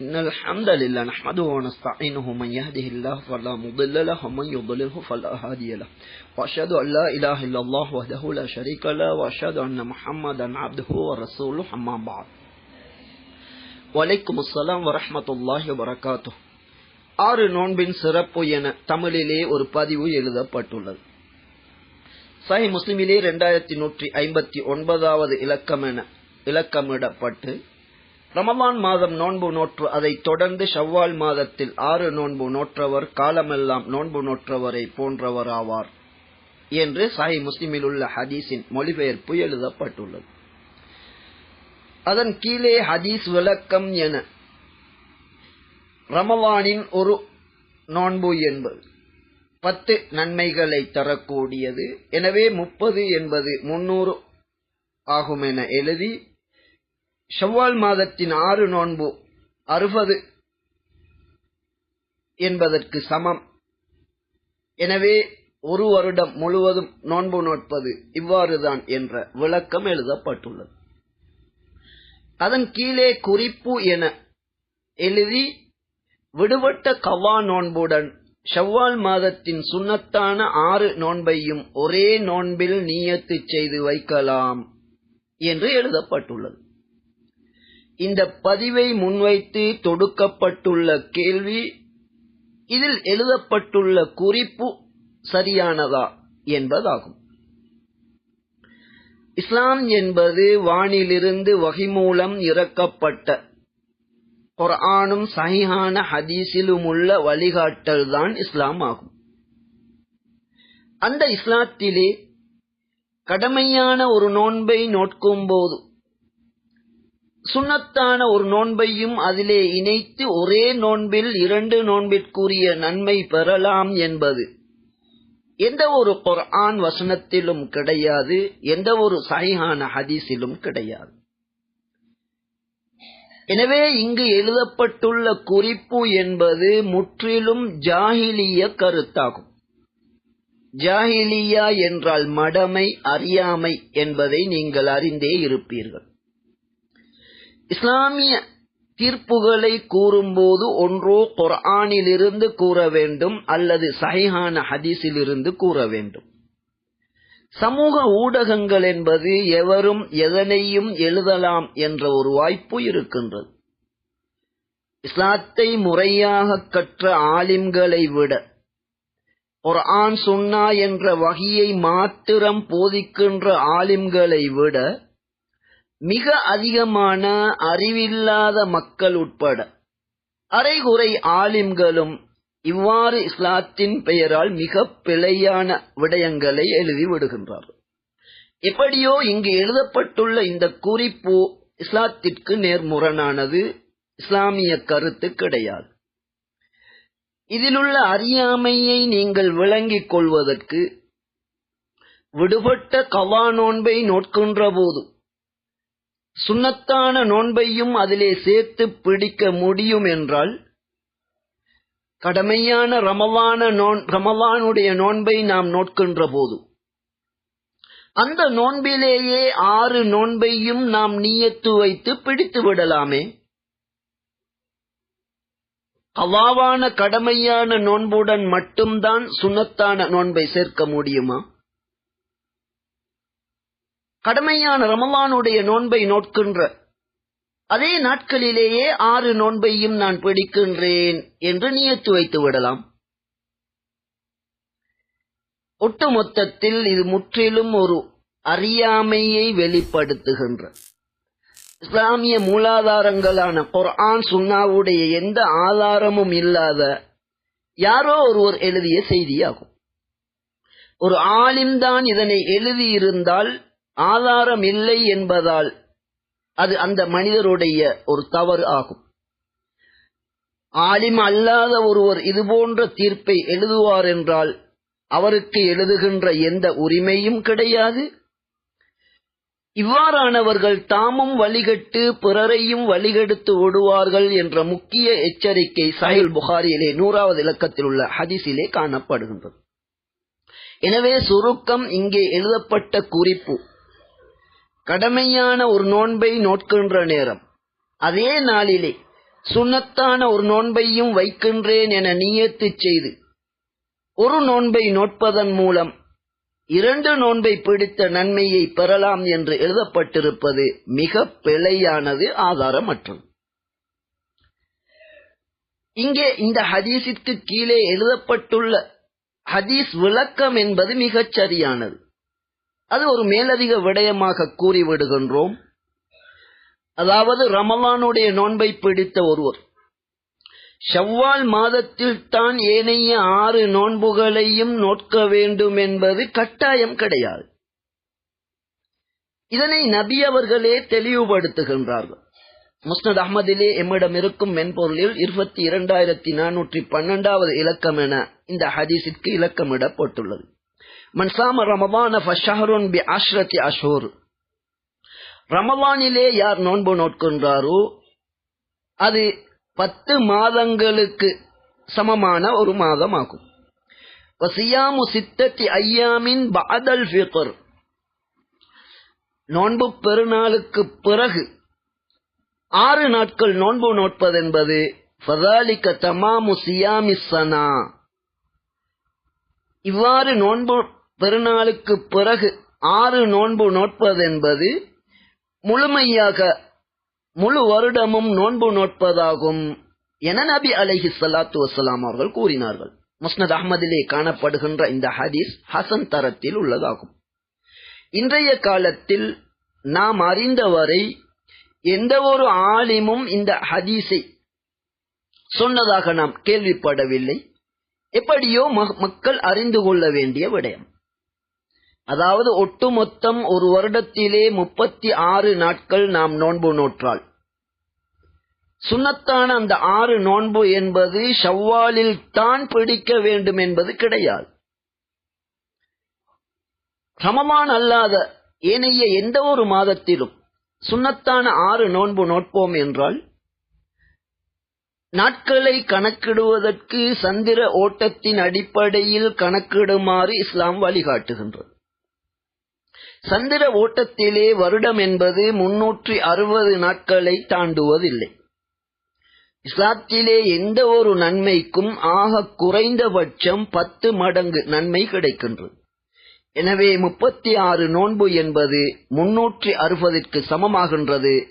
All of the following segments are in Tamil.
إن الحمد لله نحمده ونستعينه من يهده الله فلا مضل له ومن يضلله فلا هادي له وأشهد أن لا إله إلا الله وحده لا شريك له وأشهد أن محمدا عبده ورسوله أما بعد வலைக்கும் அஸ்லாம் வரமத்துல்லாஹி வரகாத்து ஆறு நோன்பின் சிறப்பு என தமிழிலே ஒரு பதிவு எழுதப்பட்டுள்ளது சஹி முஸ்லிமிலே இரண்டாயிரத்தி நூற்றி ஐம்பத்தி ஒன்பதாவது இலக்கம் என இலக்கமிடப்பட்டு ரமலான் மாதம் நோன்பு நோற்று அதைத் தொடர்ந்து ஷவ்வால் மாதத்தில் ஆறு நோன்பு நோற்றவர் காலமெல்லாம் நோன்பு நோற்றவரை போன்றவராவார் என்று சாஹி முஸ்லிமில் உள்ள ஹதீஸின் மொழிபெயர்ப்பு எழுதப்பட்டுள்ளது. அதன் கீழே ஹதீஸ் விளக்கம் என ரமவானின் ஒரு நோன்பு என்பது பத்து நன்மைகளை தரக்கூடியது. எனவே முப்பது என்பது முன்னூறு ஆகும் என எழுதி ஷவ்வால் மாதத்தின் ஆறு நோன்பு அறுபது என்பதற்கு சமம். எனவே ஒரு வருடம் முழுவதும் நோன்பு நோட்பது இவ்வாறுதான் என்ற விளக்கம் எழுதப்பட்டுள்ளது. அதன் கீழே குறிப்பு என எழுதி விடுபட்ட கவா நோன்புடன் ஷவ்வால் மாதத்தின் சுண்ணத்தான ஆறு நோன்பையும் ஒரே நோன்பில் நீயத்து செய்து வைக்கலாம் என்று எழுதப்பட்டுள்ளது. இந்த பதிவை முன்வைத்து தொடுக்கப்பட்டுள்ள கேள்வி இதில் எழுதப்பட்டுள்ள குறிப்பு சரியானதா என்பதாகும். இஸ்லாம் என்பது வானிலிருந்து வகை மூலம் இறக்கப்பட்ட குரானும் சஹிஹான ஹதீஸிலும் உள்ள வழிகாட்டல் தான் இஸ்லாம் ஆகும். அந்த இஸ்லாத்திலே கடமையான ஒரு நோன்பை நோட்கும் போது சுண்ணத்தான ஒரு நோன்பையும் அதிலே இணைத்து ஒரே நோன்பில் இரண்டு நோன்பிற்குரிய நன்மை பெறலாம் என்பது. எந்த ஒரு குர்ஆன் வசனத்திலும் கிடையாது எந்த ஒரு சஹிஹான ஹதீஸிலும் கிடையாது. எனவே இங்கு எழுதப்பட்டுள்ள குறிப்பு என்பது முற்றிலும் ஜாகிலிய கருத்தாகும். ஜாகிலியா என்றால் மடமை அறியாமை என்பதை நீங்கள் அறிந்தே இருப்பீர்கள். இஸ்லாமிய தீர்ப்புகளை கூறும்போது ஒன்றோ குர்ஆனிலிருந்து கூற வேண்டும் அல்லது சஹிஹான ஹதீஸிலிருந்து கூற வேண்டும். சமூக ஊடகங்கள் என்பது எவரும் எதனையும் எழுதலாம் என்ற ஒரு வாய்ப்பு இருக்கின்றது. இஸ்லாத்தை முறையாக கற்ற ஆலிம்களை விட குர்ஆன் சுன்னா என்ற வகையை மாத்திரம் போதிக்கின்ற ஆலிம்களை விட மிக அதிகமான அறிவில்லாத மக்கள் உட்பட அரைகுறை ஆலிம்களும் இவ்வாறு இஸ்லாத்தின் பெயரால் மிக பிழையான விடயங்களை எழுதி விடுகின்றார்கள். எப்படியோ இங்கு எழுதப்பட்டுள்ள இந்த குறிப்பு இஸ்லாத்திற்கு நேர்முரணானது இஸ்லாமிய கருத்து கிடையாது. இதிலுள்ள அறியாமையை நீங்கள் விளங்கிக் கொள்வதற்கு விடுபட்ட கவா நோன்பை நோட்கின்ற போது சுண்ணத்தான நோன்பையும் அதிலே சேர்த்து பிடிக்க முடியும் என்றால் கடமையான ரமவான நோன் ரமவானுடைய நோன்பை நாம் நோட்கின்ற போது அந்த நோன்பிலேயே ஆறு நோன்பையும் நாம் நீயத்து வைத்து பிடித்து விடலாமே? கவாவான கடமையான நோன்புடன் மட்டும்தான் சுண்ணத்தான நோன்பை சேர்க்க முடியுமா? கடமையான ரமலானுடைய நோன்பை நோட்கின்ற அதே நாட்களிலேயே ஆறு நோன்பையும் நான் பிடிக்கின்றேன் என்று நியத்து வைத்து விடலாம். ஒட்டுமொத்தத்தில் இது முற்றிலும் ஒரு அறியாமையை வெளிப்படுத்துகின்ற இஸ்லாமிய மூலாதாரங்களான குர்ஆன் சுன்னாவுடைய எந்த ஆதாரமும் இல்லாத யாரோ ஒருவர் எழுதிய செய்தியாகும். ஒரு ஆலிம்தான் இதனை எழுதியிருந்தால் ஆதாரம் இல்லை என்பதால் அது அந்த மனிதருடைய ஒரு தவறு ஆகும். ஆலிம் அல்லாத ஒருவர் இதுபோன்ற தீர்ப்பை எழுதுவார் என்றால் அவருக்கு எழுதுகின்ற எந்த உரிமையும் கிடையாது. இவ்வாறானவர்கள் தாமும் வழிகட்டு பிறரையும் வழிகெடுத்து விடுவார்கள் என்ற முக்கிய எச்சரிக்கை சாஹில் புகாரியிலே நூறாவது இலக்கத்தில் உள்ள ஹதீஸிலே காணப்படுகின்றது. எனவே சுருக்கம் இங்கே எழுதப்பட்ட குறிப்பு. கடமையான ஒரு நோன்பை நோட்கின்ற நேரம். அதே நாளிலே சுண்ணத்தான ஒரு நோன்பையும் வைக்கின்றேன் என நியத்து செய்து ஒரு நோன்பை நோட்பதன் மூலம் இரண்டு நோன்பை பிடித்த நன்மையை பெறலாம் என்று எழுதப்பட்டிருப்பது மிக பிழையானது ஆதாரமற்றது. இங்கே இந்த ஹதீஸிற்கு கீழே எழுதப்பட்டுள்ள ஹதீஸ் விளக்கம் என்பது மிகச் சரியானது. அது ஒரு மேலதிக விடயமாக கூறிவிடுகின்றோம். அதாவது ரமலானுடைய நோன்பை பிடித்த ஒருவர். ஷவ்வால் மாதத்தில் தான் ஏனைய ஆறு நோன்புகளையும் நோட்க வேண்டும் என்பது கட்டாயம் கிடையாது. இதனை நபி அவர்களே தெளிவுபடுத்துகின்றார்கள். முஸ்னத் அஹமதிலே எம்மிடம் இருக்கும் மென்பொருளில் இருபத்தி இரண்டாயிரத்தி நானூற்றி பன்னெண்டாவது இலக்கம் என இந்த ஹதீஸிற்கு இலக்கமிடப்பட்டுள்ளது. மன்சாம ரமபான ஃபஷஹருன் பி அஷ்ரத்தி அஷோர் ரமபானிலே யார் நோன்பு நோட்கின்றாரோ அது பத்து மாதங்களுக்கு சமமான ஒரு மாதம் ஆகும் வசியாமு சித்தத்தி ஐயாமின் பாதல் ஃபித்ர். நோன்பு பெருநாளுக்கு பிறகு ஆறு நாட்கள் நோன்பு நோட்பதென்பது ஃபதாலிக்க தமாமு சியாமி சனா இவ்வாறு நோன்பு பெருநாளுக்கு பிறகு ஆறு நோன்பு நோட்பதென்பது முழுமையாக முழு வருடமும் நோன்பு நோட்பதாகும் என நபி அலஹி சலாத்து வசலாம் அவர்கள் கூறினார்கள். முஸ்னத் அஹமதிலே காணப்படுகின்ற இந்த ஹதீஸ் ஹசன் தரத்தில் உள்ளதாகும். இன்றைய காலத்தில் நாம் அறிந்தவரை எந்த ஒரு ஆலிமும் இந்த ஹதீஸை சொன்னதாக நாம் கேள்விப்படவில்லை. எப்படியோ மக்கள் அறிந்து கொள்ள வேண்டிய விடயம். அதாவது ஒட்டுமொத்தம் ஒரு வருடத்திலே முப்பத்தி ஆறு நாட்கள் நாம் நோன்பு நோற்றால். சுண்ணத்தான அந்த ஆறு நோன்பு என்பது ஷவ்வாலில் தான் பிடிக்க வேண்டும் என்பது கிடையாது. சமமான அல்லாத ஏனைய எந்த ஒரு மாதத்திலும் சுண்ணத்தான ஆறு நோன்பு நோட்போம் என்றால் நாட்களை கணக்கிடுவதற்கு சந்திர ஓட்டத்தின் அடிப்படையில் கணக்கிடுமாறு இஸ்லாம் வழிகாட்டுகின்றது. சந்திர ஓட்டத்திலே வருடம் என்பது முன்னூற்றி அறுபது நாட்களை தாண்டுவதில்லை. இஸ்லாத்திலே எந்த ஒரு நன்மைக்கும் ஆக குறைந்தபட்சம் பத்து மடங்கு நன்மை கிடைக்கின்றது. எனவே முப்பத்தி ஆறு நோன்பு என்பது முன்னூற்றி அறுபதிற்கு சமமாகின்றது.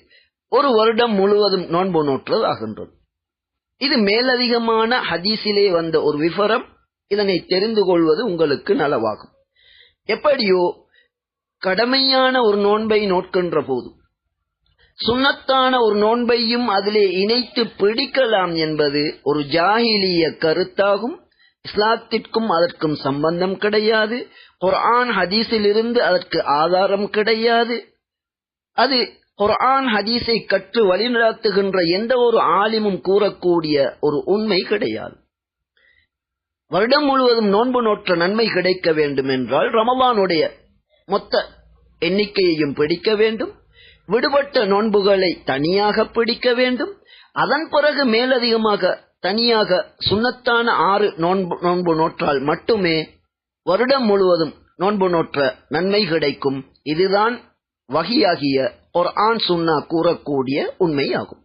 ஒரு வருடம் முழுவதும் நோன்பு நோற்றது ஆகின்றது இது மேலதிகமான ஹதீஸிலே வந்த ஒரு விவரம். இதனை தெரிந்து கொள்வது உங்களுக்கு நலவாகும். எப்படியோ கடமையான ஒரு நோன்பை நோட்கின்ற போது சுண்ணத்தான ஒரு நோன்பையும் அதிலே இணைத்து பிடிக்கலாம் என்பது ஒரு ஜாகிலிய கருத்தாகும். இஸ்லாத்திற்கும் அதற்கும் சம்பந்தம் கிடையாது. குர்ஆன் ஹதீஸிலிருந்து அதற்கு ஆதாரம் கிடையாது. அது குர்ஆன் ஹதீஸை கற்று வழிநடத்துகின்ற எந்த ஒரு ஆலிமும் கூறக்கூடிய ஒரு உண்மை கிடையாது. வருடம் முழுவதும் நோன்பு நோற்ற நன்மை கிடைக்க வேண்டும் என்றால் ரமலானுடைய மொத்த எண்ணிக்கையையும் பிடிக்க வேண்டும். விடுபட்ட நோன்புகளை தனியாக பிடிக்க வேண்டும். அதன் பிறகு மேலதிகமாக தனியாக சுண்ணத்தான ஆறு நோன்பு நோன்பு நோற்றால் மட்டுமே வருடம் முழுவதும் நோன்பு நோற்ற நன்மை கிடைக்கும். இதுதான் வகியாகிய ஒரு ஆண் சுண்ணா கூறக்கூடிய உண்மையாகும்.